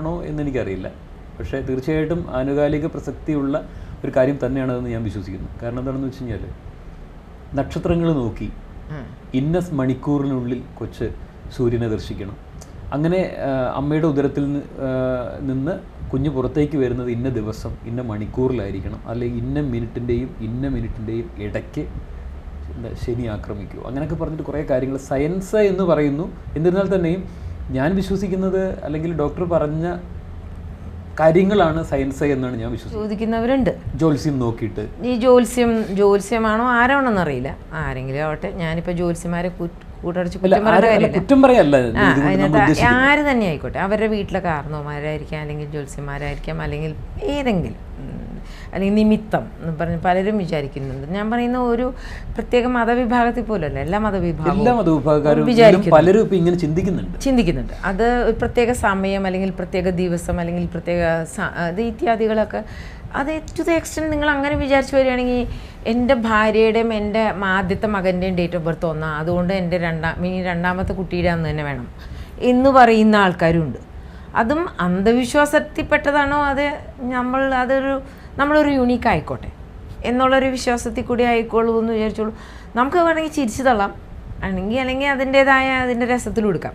ആണോ എന്ന് എനിക്കറിയില്ല. പക്ഷേ തീർച്ചയായിട്ടും ആനുകാലിക പ്രസക്തിയുള്ള ഒരു കാര്യം തന്നെയാണതെന്ന് ഞാൻ വിശ്വസിക്കുന്നു. കാരണം എന്താണെന്ന് വെച്ച് കഴിഞ്ഞാൽ നക്ഷത്രങ്ങൾ നോക്കി ഇന്ന മണിക്കൂറിനുള്ളിൽ കൊച്ച് സൂര്യനെ ദർശിക്കണം. അങ്ങനെ അമ്മയുടെ ഉദരത്തിൽ നിന്ന് കുഞ്ഞ് പുറത്തേക്ക് വരുന്നത് ഇന്ന ദിവസം ഇന്ന മണിക്കൂറിലായിരിക്കണം. അല്ലെങ്കിൽ ഇന്ന മിനിറ്റിന്റെയും ഇന്ന മിനിറ്റിന്റെയും ഇടയ്ക്ക് ശനി ആക്രമിക്കൂ. അങ്ങനെയൊക്കെ പറഞ്ഞിട്ട് കുറേ കാര്യങ്ങൾ സയൻസ് എന്ന് പറയുന്നു. എന്നിരുന്നാൽ തന്നെയും ഞാൻ വിശ്വസിക്കുന്നത് അല്ലെങ്കിൽ ഡോക്ടർ പറഞ്ഞ കാര്യങ്ങളാണ് സയൻസ് എന്നാണ് ഞാൻ വിശ്വസിക്കുന്നത്. ചോദിക്കുന്നവരുണ്ട്. ജോത്സ്യം നോക്കിയിട്ട്. ഈ ജ്യോത്സ്യം ജ്യോത്സ്യമാണോ ആരാണെന്ന് അറിയില്ല. ആരെങ്കിലും ആവട്ടെ ഞാനിപ്പോൾ ജോത്സ്യമാരെ കൂട്ടടച്ച് കുറ്റം പറയല്ല അതിനകത്ത് ആര് തന്നെ ആയിക്കോട്ടെ അവരുടെ വീട്ടിലെ കാരണവന്മാരായിരിക്കാം അല്ലെങ്കിൽ ജ്യോത്സ്യന്മാരായിരിക്കാം അല്ലെങ്കിൽ ഏതെങ്കിലും. അല്ലെങ്കിൽ നിമിത്തം എന്ന് പറഞ്ഞ് പലരും വിചാരിക്കുന്നുണ്ട്. ഞാൻ പറയുന്ന ഒരു പ്രത്യേക മതവിഭാഗത്തിൽ പോലല്ല എല്ലാ എല്ലാ മതവിഭാഗവും മതവിഭാഗക്കാരും പലരും ഇപ്പൊ ഇങ്ങനെ ചിന്തിക്കുന്നുണ്ട്. ചിന്തിക്കുന്നുണ്ട്. അത് ഒരു പ്രത്യേക സമയം അല്ലെങ്കിൽ പ്രത്യേക ദിവസം അല്ലെങ്കിൽ പ്രത്യേക അത് ഇത്യാദികളൊക്കെ അത് ടു ദ എക്സ്റ്റെന്റ് നിങ്ങൾ അങ്ങനെ വിചാരിച്ചു വരികയാണെങ്കിൽ എന്റെ ഭാര്യയുടെയും എന്റെ ആദ്യത്തെ മകന്റെയും ഡേറ്റ് ഓഫ് ബർത്ത് ഒന്നാണ് അതുകൊണ്ട് എന്റെ രണ്ടാം ഇനി രണ്ടാമത്തെ കുട്ടിയുടെ അന്ന് തന്നെ വേണം എന്ന് പറയുന്ന ആൾക്കാരുണ്ട്. അതും അന്ധവിശ്വാസത്തിൽപ്പെട്ടതാണോ? അത് നമ്മൾ അതൊരു നമ്മളൊരു യുണീക്ക് ആയിക്കോട്ടെ എന്നുള്ളൊരു വിശ്വാസത്തിൽ കൂടി ആയിക്കോളൂ എന്ന് വിചാരിച്ചോളൂ. നമുക്ക് വേണമെങ്കിൽ ചിരിച്ചു തള്ളാം. അല്ലെങ്കിൽ അല്ലെങ്കിൽ അതിന്റേതായ അതിന്റെ രസത്തിൽ കൊടുക്കാം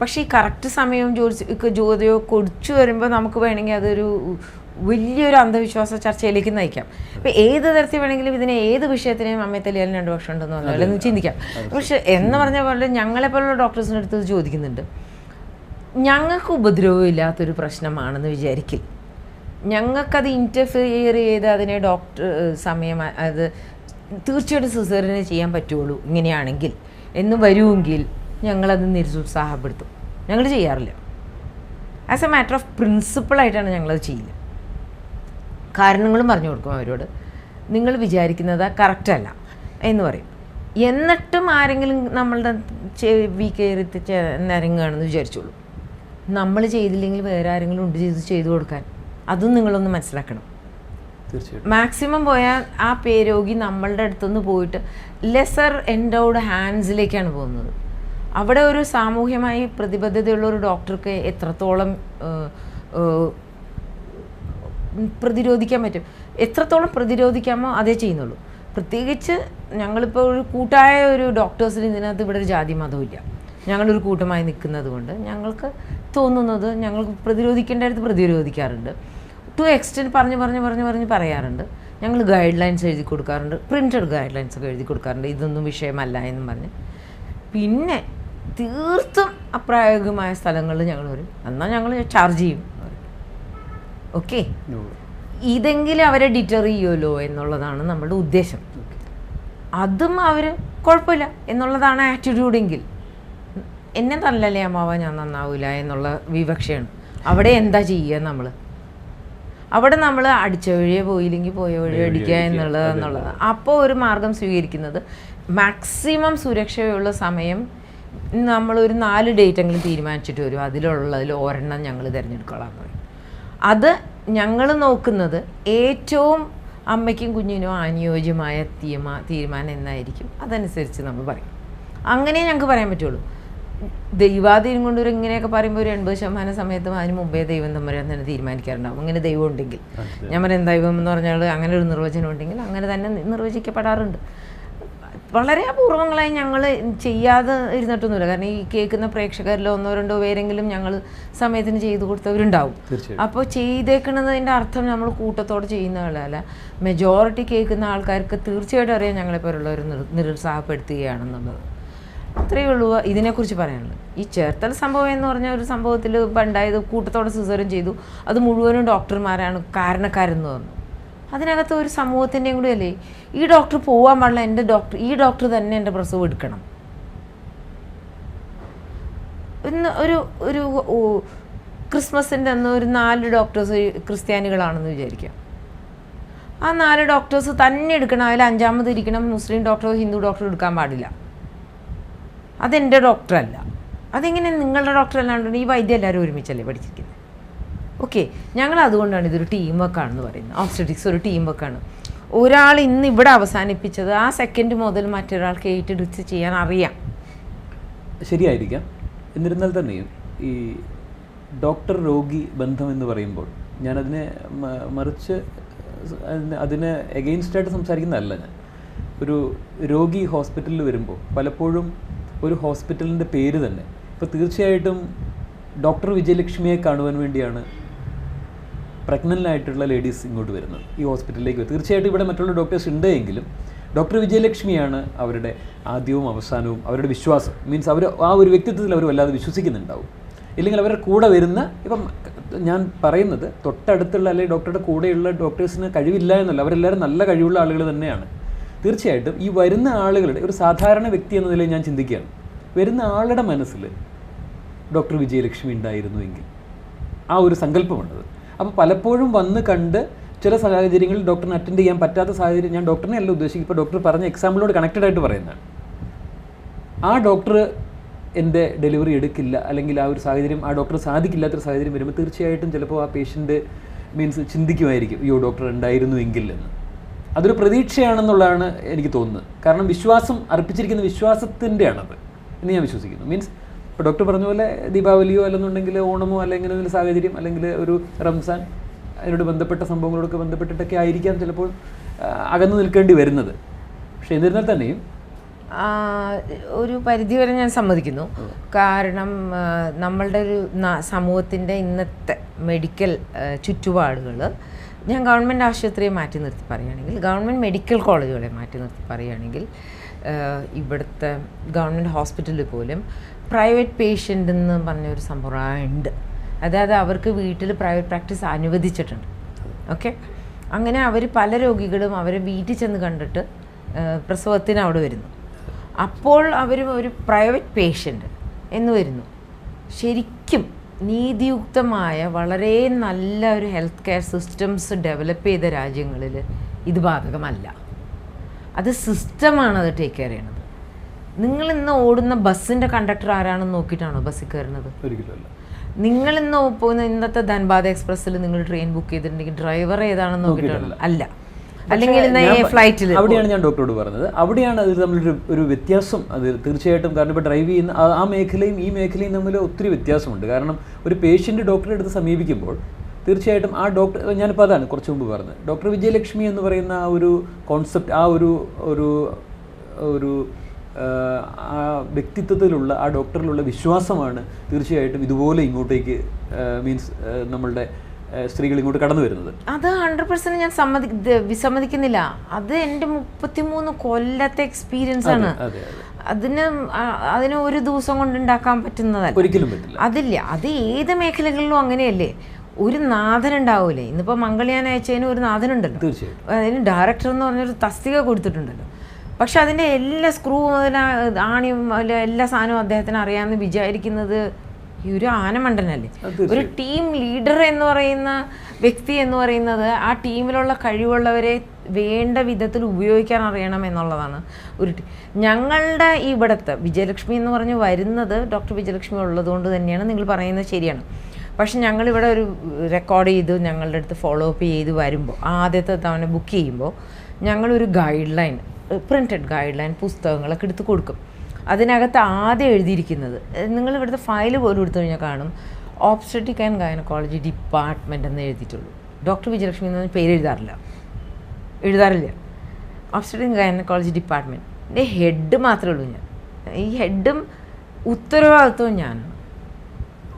പക്ഷേ ഈ കറക്റ്റ് സമയവും ജോലി ജ്യോതിയോ കൊടുച്ചു വരുമ്പോൾ നമുക്ക് വേണമെങ്കിൽ അതൊരു വലിയൊരു അന്ധവിശ്വാസ ചർച്ചയിലേക്ക് നയിക്കാം. ഇപ്പം ഏത് തരത്തിൽ വേണമെങ്കിലും ഇതിനെ ഏത് വിഷയത്തിനെയും അമ്മയെ തല്ലിയാലും രണ്ട് പക്ഷം ഉണ്ടെന്ന് പറഞ്ഞാലും ചിന്തിക്കാം. പക്ഷെ എന്ന് പറഞ്ഞ പോലെ ഞങ്ങളെപ്പോലുള്ള ഡോക്ടേഴ്സിന്റെ അടുത്ത് ചോദിക്കുന്നുണ്ട്. ഞങ്ങൾക്ക് ഉപദ്രവം ഇല്ലാത്തൊരു പ്രശ്നമാണെന്ന് വിചാരിക്കില്ല ഞങ്ങൾക്കത് ഇന്റർഫിയർ ചെയ്ത് അതിനെ ഡോക്ടർ സമയം അത് തീർച്ചയായിട്ടും സിസേറിന് ചെയ്യാൻ പറ്റുള്ളൂ ഇങ്ങനെയാണെങ്കിൽ. എന്ന് വരുമെങ്കിൽ ഞങ്ങളത് നിരുത്സാഹപ്പെടുത്തും. ഞങ്ങൾ ചെയ്യാറില്ല. ആസ് എ മാറ്റർ ഓഫ് പ്രിൻസിപ്പിളായിട്ടാണ് ഞങ്ങളത് ചെയ്യില്ല കാരണങ്ങളും പറഞ്ഞു കൊടുക്കും അവരോട്. നിങ്ങൾ വിചാരിക്കുന്നത് കറക്റ്റല്ല എന്ന് പറയും. എന്നിട്ടും ആരെങ്കിലും നമ്മളുടെ ചെവി കയറി നിരങ്ങുകയാണെന്ന് വിചാരിച്ചോളൂ. നമ്മൾ ചെയ്തില്ലെങ്കിൽ വേറെ ആരെങ്കിലും ഉണ്ട് ചെയ്ത് ചെയ്തു കൊടുക്കാൻ. അതും നിങ്ങളൊന്ന് മനസ്സിലാക്കണം. മാക്സിമം പോയാൽ ആ പേ രോഗി നമ്മളുടെ അടുത്തുനിന്ന് പോയിട്ട് ലെസർ എൻഡോഡ് ഹാൻഡ്സിലേക്കാണ് പോകുന്നത്. അവിടെ ഒരു സാമൂഹ്യമായി പ്രതിബദ്ധതയുള്ള ഒരു ഡോക്ടർക്ക് എത്രത്തോളം പ്രതിരോധിക്കാൻ പറ്റും? എത്രത്തോളം പ്രതിരോധിക്കാമോ അതേ ചെയ്യുന്നുള്ളൂ. പ്രത്യേകിച്ച് ഞങ്ങളിപ്പോൾ ഒരു കൂട്ടായ ഒരു ഡോക്ടേഴ്സിന് ഇതിനകത്ത് ഇവിടെ ഒരു ജാതി മതമില്ല ഞങ്ങളൊരു കൂട്ടമായി നിൽക്കുന്നത് കൊണ്ട് ഞങ്ങൾക്ക് തോന്നുന്നത് ഞങ്ങൾക്ക് പ്രതിരോധിക്കേണ്ട അടുത്ത് പ്രതിരോധിക്കാറുണ്ട്. ടു എക്സ്റ്റെന്റ് പറഞ്ഞ് പറഞ്ഞ് പറഞ്ഞ് പറഞ്ഞ് പറയാറുണ്ട്. ഞങ്ങൾ ഗൈഡ് ലൈൻസ് എഴുതി കൊടുക്കാറുണ്ട്. പ്രിന്റഡ് ഗൈഡ് ലൈൻസ് ഒക്കെ എഴുതി കൊടുക്കാറുണ്ട്. ഇതൊന്നും വിഷയമല്ല എന്നും പറഞ്ഞ്. പിന്നെ തീർത്തും അപ്രായോഗികമായ സ്ഥലങ്ങളിൽ ഞങ്ങൾ വരും. എന്നാൽ ഞങ്ങൾ ചാർജ് ചെയ്യും. ഓക്കെ ഇതെങ്കിലും അവരെ ഡിറ്റർ ചെയ്യുമല്ലോ എന്നുള്ളതാണ് നമ്മുടെ ഉദ്ദേശം. അതും അവർ കുഴപ്പമില്ല എന്നുള്ളതാണ് ആറ്റിറ്റ്യൂഡെങ്കിൽ എന്നെ തല്ലല്ലേ അമ്മാവ ഞാൻ നന്നാവില്ല എന്നുള്ള വിവക്ഷയാണ്. അവിടെ എന്താ ചെയ്യുക നമ്മൾ അവിടെ നമ്മൾ അടിച്ച വഴിയെ പോയില്ലെങ്കിൽ പോയ വഴി അടിക്കുക എന്നുള്ളത് എന്നുള്ളത്. അപ്പോൾ ഒരു മാർഗം സ്വീകരിക്കുന്നത് മാക്സിമം സുരക്ഷയുള്ള സമയം നമ്മളൊരു നാല് ഡേറ്റെങ്കിലും തീരുമാനിച്ചിട്ട് വരും. അതിലുള്ളതിൽ ഒരെണ്ണം ഞങ്ങൾ തിരഞ്ഞെടുത്തോളാം എന്ന് പറയും. അത് ഞങ്ങൾ നോക്കുന്നത് ഏറ്റവും അമ്മയ്ക്കും കുഞ്ഞിനും അനുയോജ്യമായ തീരുമാ തീരുമാനം എന്നായിരിക്കും. അതനുസരിച്ച് നമ്മൾ പറയും. അങ്ങനെ ഞങ്ങൾക്ക് പറയാൻ പറ്റുള്ളൂ. ദൈവാധീനം കൊണ്ട് ഒരു ഇങ്ങനെയൊക്കെ പറയുമ്പോൾ ഒരു എൺപത് ശതമാനം സമയത്തും അതിന് മുമ്പേ ദൈവം തമ്പുരാൻ തന്നെ തീരുമാനിക്കാറുണ്ടാവും. അങ്ങനെ ദൈവം ഉണ്ടെങ്കിൽ. ഞാൻ പറയും ദൈവം എന്ന് പറഞ്ഞാൽ അങ്ങനെ ഒരു നിർവചനം ഉണ്ടെങ്കിൽ അങ്ങനെ തന്നെ നിർവചിക്കപ്പെടാറുണ്ട്. വളരെ അപൂർവങ്ങളായി ഞങ്ങൾ ചെയ്യാതെ ഇരുന്നിട്ടൊന്നുമില്ല. കാരണം ഈ കേൾക്കുന്ന പ്രേക്ഷകരിൽ ഒന്നോ രണ്ടോ പേരെങ്കിലും ഞങ്ങൾ സമയത്തിന് ചെയ്തു കൊടുത്തവരുണ്ടാവും. അപ്പോൾ ചെയ്തേക്കുന്നതിന്റെ അർത്ഥം നമ്മൾ കൂട്ടത്തോടെ ചെയ്യുന്നതല്ല മെജോറിറ്റി കേൾക്കുന്ന ആൾക്കാർക്ക് തീർച്ചയായിട്ടും അറിയാം ഞങ്ങളെപ്പോലുള്ളവർ നിർ നിരുത്സാഹപ്പെടുത്തുകയാണെന്നുള്ളത്. അത്രയേ ഉള്ളൂ ഇതിനെക്കുറിച്ച് പറയാനുള്ളത്. ഈ ചേർത്തൽ സംഭവം എന്ന് പറഞ്ഞ ഒരു സംഭവത്തിൽ ഉണ്ടായത് കൂട്ടത്തോടെ സുസരം ചെയ്തു. അത് മുഴുവനും ഡോക്ടർമാരാണ് കാരണക്കാരെന്ന് പറഞ്ഞു. അതിനകത്ത് ഒരു സമൂഹത്തിന്റെയും കൂടി അല്ലേ? ഈ ഡോക്ടർ പോകാൻ പാടില്ല. എന്റെ ഡോക്ടർ ഈ ഡോക്ടർ തന്നെ എന്റെ പ്രസവം എടുക്കണം. ഇന്ന് ഒരു ഒരു ക്രിസ്മസിന്റെ അന്ന് ഒരു നാല് ഡോക്ടേഴ്സ് ക്രിസ്ത്യാനികളാണെന്ന് വിചാരിക്കാം. ആ നാല് ഡോക്ടേഴ്സ് തന്നെ എടുക്കണം. അതിൽ അഞ്ചാമത് ഇരിക്കണം. മുസ്ലിം ഡോക്ടറോ ഹിന്ദു ഡോക്ടറോ എടുക്കാൻ പാടില്ല. അതെന്റെ ഡോക്ടറല്ല. അതെങ്ങനെ നിങ്ങളുടെ ഡോക്ടർ അല്ലാണ്ട് ഈ വൈദ്യം എല്ലാവരും ഒരുമിച്ചല്ലേ പഠിച്ചിരിക്കുന്നത് ഓക്കെ ഞങ്ങൾ അതുകൊണ്ടാണ് ഇതൊരു ടീം വർക്ക് വർക്കാണെന്ന് പറയുന്നത്. ഓബ്സ്റ്ററ്റിക്സ് ഒരു ടീം വർക്കാണ് ഒരാൾ ഇന്ന് ഇവിടെ അവസാനിപ്പിച്ചത് ആ സെക്കൻഡ് മുതൽ മറ്റൊരാൾക്ക് ഏറ്റെടുത്ത് ചെയ്യാൻ അറിയാം. ശരിയായിരിക്കാം. എന്നിരുന്നാൽ തന്നെയും ഈ ഡോക്ടർ രോഗി ബന്ധം എന്ന് പറയുമ്പോൾ ഞാനതിനെ മറിച്ച് അതിന് എഗെയിൻസ്റ്റായിട്ട് സംസാരിക്കുന്നതല്ല ഞാൻ. ഒരു രോഗി ഹോസ്പിറ്റലിൽ വരുമ്പോൾ പലപ്പോഴും ഒരു ഹോസ്പിറ്റലിന്റെ പേര് തന്നെ. ഇപ്പോൾ തീർച്ചയായിട്ടും ഡോക്ടർ വിജയലക്ഷ്മിയെ കാണുവാൻ വേണ്ടിയാണ് പ്രഗ്നന്റായിട്ടുള്ള ലേഡീസ് ഇങ്ങോട്ട് വരുന്നത്. ഈ ഹോസ്പിറ്റലിലേക്ക്. തീർച്ചയായിട്ടും ഇവിടെ മറ്റുള്ള ഡോക്ടേഴ്സ് ഉണ്ട് എങ്കിലും ഡോക്ടർ വിജയലക്ഷ്മിയാണ് അവരുടെ ആദ്യവും അവസാനവും അവരുടെ വിശ്വാസം. മീൻസ് അവർ ആ ഒരു വ്യക്തിത്വത്തിൽ അവർ വല്ലാതെ വിശ്വസിക്കുന്നുണ്ടാവും. ഇല്ലെങ്കിൽ അവരുടെ കൂടെ വരുന്ന ഇപ്പം ഞാൻ പറയുന്നത് തൊട്ടടുത്തുള്ള അല്ലെങ്കിൽ ഡോക്ടറുടെ കൂടെയുള്ള ഡോക്ടേഴ്സിന് കഴിവില്ല എന്നല്ല. അവരെല്ലാവരും നല്ല കഴിവുള്ള ആളുകൾ തന്നെയാണ്. തീർച്ചയായിട്ടും ഈ വരുന്ന ആളുകളുടെ ഒരു സാധാരണ വ്യക്തി എന്ന നിലയിൽ ഞാൻ ചിന്തിക്കുകയാണ്. വരുന്ന ആളുടെ മനസ്സിൽ ഡോക്ടർ വിജയലക്ഷ്മി ഉണ്ടായിരുന്നുവെങ്കിൽ ആ ഒരു സങ്കല്പമുണ്ടത്. അപ്പോൾ പലപ്പോഴും വന്ന് കണ്ട് ചില സാഹചര്യങ്ങളിൽ ഡോക്ടറിനെ അറ്റൻഡ് ചെയ്യാൻ പറ്റാത്ത സാഹചര്യം ഞാൻ ഡോക്ടറിനെ അല്ല ഉദ്ദേശിക്കും ഇപ്പോൾ ഡോക്ടർ പറഞ്ഞ എക്സാമ്പിളോട് കണക്റ്റഡ് ആയിട്ട് പറയുന്നതാണ്. ആ ഡോക്ടർ എന്റെ ഡെലിവറി എടുക്കില്ല അല്ലെങ്കിൽ ആ ഒരു സാഹചര്യം ആ ഡോക്ടർ സാധിക്കില്ലാത്തൊരു സാഹചര്യം വരുമ്പോൾ തീർച്ചയായിട്ടും ചിലപ്പോൾ ആ പേഷ്യന്റ് മീൻസ് ചിന്തിക്കുമായിരിക്കും അയ്യോ ഡോക്ടർ ഉണ്ടായിരുന്നു എങ്കിൽ എന്ന്. അതൊരു പ്രതീക്ഷയാണെന്നുള്ളതാണ് എനിക്ക് തോന്നുന്നത്. കാരണം വിശ്വാസം അർപ്പിച്ചിരിക്കുന്ന വിശ്വാസത്തിന്റെ ആണത് എന്ന് ഞാൻ വിശ്വസിക്കുന്നു. മീൻസ് ഇപ്പോൾ ഡോക്ടർ പറഞ്ഞ പോലെ ദീപാവലിയോ അല്ലെന്നുണ്ടെങ്കിൽ ഓണമോ അല്ലെങ്കിൽ ഒരു സാഹചര്യം അല്ലെങ്കിൽ ഒരു റംസാൻ അതിനോട് ബന്ധപ്പെട്ട സംഭവങ്ങളോടൊക്കെ ബന്ധപ്പെട്ടിട്ടൊക്കെ ആയിരിക്കാം ചിലപ്പോൾ അകന്നു നിൽക്കേണ്ടി വരുന്നത്. പക്ഷേ എന്നിരുന്നാൽ തന്നെയും ഒരു ഒരു പരിധിവരെ ഞാൻ സമ്മതിക്കുന്നു. കാരണം നമ്മളുടെ ഒരു സമൂഹത്തിന്റെ ഇന്നത്തെ മെഡിക്കൽ ചുറ്റുപാടുകൾ ഞാൻ ഗവൺമെന്റ് ആശുപത്രിയെ മാറ്റി നിർത്തി പറയുകയാണെങ്കിൽ ഗവൺമെന്റ് മെഡിക്കൽ കോളേജുകളെ മാറ്റി നിർത്തി പറയുകയാണെങ്കിൽ ഇവിടുത്തെ ഗവൺമെന്റ് ഹോസ്പിറ്റലിൽ പോലും പ്രൈവറ്റ് പേഷ്യന്റ് എന്ന് പറഞ്ഞൊരു ഉണ്ട്. അതായത് അവർക്ക് വീട്ടിൽ പ്രൈവറ്റ് പ്രാക്ടീസ് അനുവദിച്ചിട്ടുണ്ട്. ഓക്കെ? അങ്ങനെ അവർ പല രോഗികളും അവരെ വീട്ടിൽ ചെന്ന് കണ്ടിട്ട് പ്രസവത്തിന് അവിടെ വരുന്നു. അപ്പോൾ അവർ ഒരു പ്രൈവറ്റ് പേഷ്യന്റ് എന്ന് വരുന്നു. ശരിക്കും നീതിയുക്തമായ വളരെ നല്ല ഒരു ഹെൽത്ത് കെയർ സിസ്റ്റംസ് ഡെവലപ്പ് ചെയ്ത രാജ്യങ്ങളിൽ ഇത് ബാധകമല്ല. അത് സിസ്റ്റമാണ് അത് ടേക്ക് കെയർ ചെയ്യണത്. നിങ്ങൾ ഇന്ന് ഓടുന്ന ബസ്സിന്റെ കണ്ടക്ടർ ആരാണെന്ന് നോക്കിയിട്ടാണോ ബസ്സിൽ കയറുന്നത്? നിങ്ങൾ ഇന്ന് പോകുന്ന ഇന്നത്തെ ധൻബാദ് എക്സ്പ്രസ്സിൽ നിങ്ങൾ ട്രെയിൻ ബുക്ക് ചെയ്തിട്ടുണ്ടെങ്കിൽ ഡ്രൈവർ ഏതാണെന്ന് നോക്കിയിട്ടാണോ? അല്ല. അല്ലെങ്കിൽ ഫ്ലൈറ്റിൽ അവിടെയാണ് ഞാൻ ഡോക്ടറോട് പറഞ്ഞത്. അവിടെയാണ് അതിൽ തമ്മിലൊരു ഒരു വ്യത്യാസം. അത് തീർച്ചയായിട്ടും കാരണം ഇപ്പോൾ ഡ്രൈവ് ചെയ്യുന്ന ആ- മേഖലയും ഈ മേഖലയും തമ്മിൽ ഒത്തിരി വ്യത്യാസമുണ്ട്. കാരണം ഒരു പേഷ്യന്റ് ഡോക്ടറെ അടുത്ത് സമീപിക്കുമ്പോൾ തീർച്ചയായിട്ടും ആ ഡോക്ടർ ഞാനിപ്പോൾ അതാണ് കുറച്ച് മുമ്പ് പറഞ്ഞത്. ഡോക്ടർ വിജയലക്ഷ്മി എന്ന് പറയുന്ന ആ ഒരു കോൺസെപ്റ്റ് ആ ഒരു ഒരു ഒരു ആ, വ്യക്തിത്വത്തിലുള്ള ആ ഡോക്ടറിലുള്ള വിശ്വാസമാണ് തീർച്ചയായിട്ടും ഇതുപോലെ ഇങ്ങോട്ടേക്ക് മീൻസ് നമ്മളുടെ സ്ത്രീകൾ ഇങ്ങോട്ട് കടന്നു വരുന്നത്. അത് ഹൺഡ്രഡ് പെർസെന്റ് ഞാൻ സമ്മതി വിസമ്മതിക്കുന്നില്ല. അത് എന്റെ മുപ്പത്തിമൂന്ന് കൊല്ലത്തെ എക്സ്പീരിയൻസ് ആണ്. അതെ അതെ. അതിന് അതിന് ഒരു ദിവസം കൊണ്ട് ഉണ്ടാക്കാൻ പറ്റുന്നതല്ല. ഒരിക്കലും പറ്റില്ല. അതില്ല. അത് ഏത് മേഖലകളിലും അങ്ങനെയല്ലേ. ഒരു നാഥൻ ഉണ്ടാവൂലേ ഇന്നിപ്പോ മംഗൾയാൻ അയച്ചതിന് ഒരു നാഥനുണ്ടല്ലോ. തീർച്ചയായിട്ടും. അതിന് ഡയറക്ടർ എന്ന് പറഞ്ഞൊരു തസ്തിക കൊടുത്തിട്ടുണ്ടല്ലോ. പക്ഷെ അതിന്റെ എല്ലാ സ്ക്രൂ മുതൽ ആണിയും എല്ലാ സാധനവും അദ്ദേഹത്തിന് അറിയാമെന്ന് വിചാരിക്കുന്നത് ഈ ഒരു ആനമണ്ടനല്ലേ? ഒരു ടീം ലീഡർ എന്ന് പറയുന്ന വ്യക്തി എന്ന് പറയുന്നത് ആ ടീമിലുള്ള കഴിവുള്ളവരെ വേണ്ട വിധത്തിൽ ഉപയോഗിക്കാൻ അറിയണം എന്നുള്ളതാണ് ഒരു ഞങ്ങളുടെ ഇവിടുത്തെ വിജയലക്ഷ്മി എന്ന് പറഞ്ഞ് വരുന്നത് ഡോക്ടർ വിജയലക്ഷ്മി ഉള്ളതുകൊണ്ട് തന്നെയാണ് നിങ്ങൾ പറയുന്നത് ശരിയാണ്. പക്ഷെ ഞങ്ങളിവിടെ ഒരു റെക്കോർഡ് ചെയ്ത് ഞങ്ങളുടെ അടുത്ത് ഫോളോ അപ്പ് ചെയ്ത് വരുമ്പോൾ ആദ്യത്തെ തവണ ബുക്ക് ചെയ്യുമ്പോൾ ഞങ്ങളൊരു guideline printed guideline പുസ്തകങ്ങളൊക്കെ എടുത്ത് കൊടുക്കും. അതിനകത്ത് ആദ്യം എഴുതിയിരിക്കുന്നത്. നിങ്ങൾ ഇവിടുത്തെ ഫയൽ പോലും എടുത്തു കഴിഞ്ഞാൽ കാണും. ഓപ്സ്റ്റിക് ആൻഡ് ഗൈനക്കോളജി ഡിപ്പാർട്ട്മെന്റ് എന്ന് എഴുതിയിട്ടുള്ളൂ. ഡോക്ടർ വിജയലക്ഷ്മി എന്ന് പേര് എഴുതാറില്ല. എഴുതാറില്ല. ഓബ്സ്റ്ററ്റിക് ഗൈനക്കോളജി ഡിപ്പാർട്ട്മെന്റ് എന്റെ ഹെഡ് മാത്രമേ ഉള്ളൂ ഞാൻ. ഈ ഹെഡും ഉത്തരവാദിത്വവും ഞാനാണ്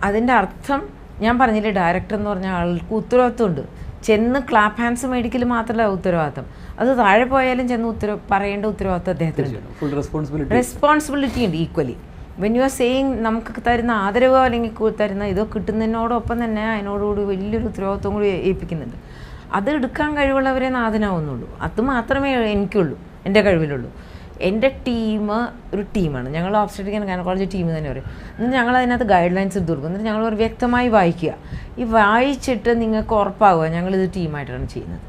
അതിന്റെ അർത്ഥം ഞാൻ പറഞ്ഞില്ലേ ഡയറക്ടർ എന്ന് പറഞ്ഞ ആൾക്ക് ഉത്തരവാദിത്വമുണ്ട്. ചെന്ന് ക്ലാപ്പ് ഹാൻഡ്സ് മേടിക്കൽ മാത്രമല്ല ഉത്തരവാദിത്തം. അത് താഴെ പോയാലും ചെന്ന് ഉത്തര പറയേണ്ട ഉത്തരവാദിത്തം അദ്ദേഹത്തിനുണ്ട് ഫുൾ റെസ്പോൺസിബിലിറ്റി ഉണ്ട് equally when you are saying നമുക്ക് തരുന്ന ആദരവോ അല്ലെങ്കിൽ തരുന്ന ഇതോ കിട്ടുന്നതിനോടൊപ്പം തന്നെ അതിനോടുകൂടി വലിയൊരു ഉത്തരവാദിത്വം കൂടി ഏൽപ്പിക്കുന്നുണ്ട്. അത് എടുക്കാൻ കഴിവുള്ളവരെ നാഥനാവുന്നുള്ളൂ. അത് മാത്രമേ എനിക്കുള്ളൂ എന്റെ കഴിവിലുള്ളൂ. എന്റെ ടീം ഒരു ടീമാണ്. ഞങ്ങൾ ഓബ്സ്റ്ററ്റിക് ആൻഡ് ഗൈനക്കോളജി ടീം തന്നെ പറയും. എന്നിട്ട് ഞങ്ങൾ അതിനകത്ത് ഗൈഡ് ലൈൻസ് എടുത്ത് കൊടുക്കും. എന്നിട്ട് ഞങ്ങൾ ഒരു വ്യക്തമായി വായിക്കുക. ഈ വായിച്ചിട്ട് നിങ്ങൾക്ക് ഉറപ്പാവുക ഞങ്ങളിത് ടീമായിട്ടാണ് ചെയ്യുന്നത്.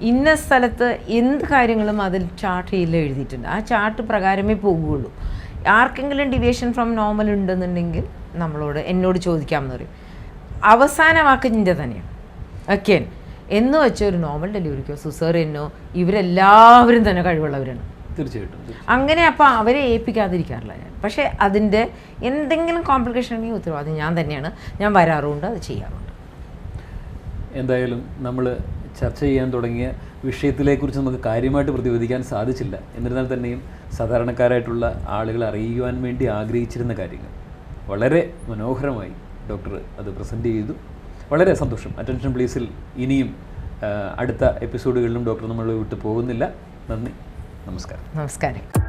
ഇന്ന സ്ഥലത്ത് എന്ത് കാര്യങ്ങളും അതിൽ ചാർട്ട് ചെയ്യില്ല എഴുതിയിട്ടുണ്ട്. ആ ചാർട്ട് പ്രകാരമേ പോകുകയുള്ളൂ ആർക്കെങ്കിലും ഡിവിയേഷൻ ഫ്രം നോർമൽ ഉണ്ടെന്നുണ്ടെങ്കിൽ നമ്മളോട് എന്നോട് ചോദിക്കാമെന്ന് പറയും. അവസാന വാക്ക് നിന്റെ തന്നെയാണ് ഓക്കെ എന്ന് വെച്ച ഒരു നോർമൽ ഡെലിവറിക്കോ സുസേറിയനോ ഇവരെല്ലാവരും തന്നെ കഴിവുള്ളവരാണ്. തീർച്ചയായിട്ടും. അങ്ങനെ അപ്പോൾ അവരെ ഏൽപ്പിക്കാതിരിക്കാറില്ല ഞാൻ. പക്ഷേ അതിന്റെ എന്തെങ്കിലും കോംപ്ലിക്കേഷൻ ഉണ്ടെങ്കിൽ ഉത്തരവാദിത്വം ഞാൻ തന്നെയാണ്. ഞാൻ വരാറുമുണ്ട് അത് ചെയ്യാറുണ്ട്. എന്തായാലും നമ്മൾ ചർച്ച ചെയ്യാൻ തുടങ്ങിയ വിഷയത്തിലെക്കുറിച്ച് നമുക്ക് കാര്യമായിട്ട് പ്രതിവദിക്കാൻ സാധിച്ചില്ല. എന്നിരുന്നാൽ തന്നെയും സാധാരണക്കാരായിട്ടുള്ള ആളുകൾ അറിയുവാൻ വേണ്ടി ആഗ്രഹിച്ചിരുന്ന കാര്യങ്ങൾ. വളരെ മനോഹരമായി ഡോക്ടർ അത് പ്രസന്റ് ചെയ്തു. വളരെ സന്തോഷം. അറ്റൻഷൻ പ്ലീസിൽ ഇനിയും അടുത്ത എപ്പിസോഡുകളിലും ഡോക്ടർ നമ്മൾ വിട്ടു പോകുന്നില്ല. നന്ദി. നമസ്കാരം. നമസ്കാരം.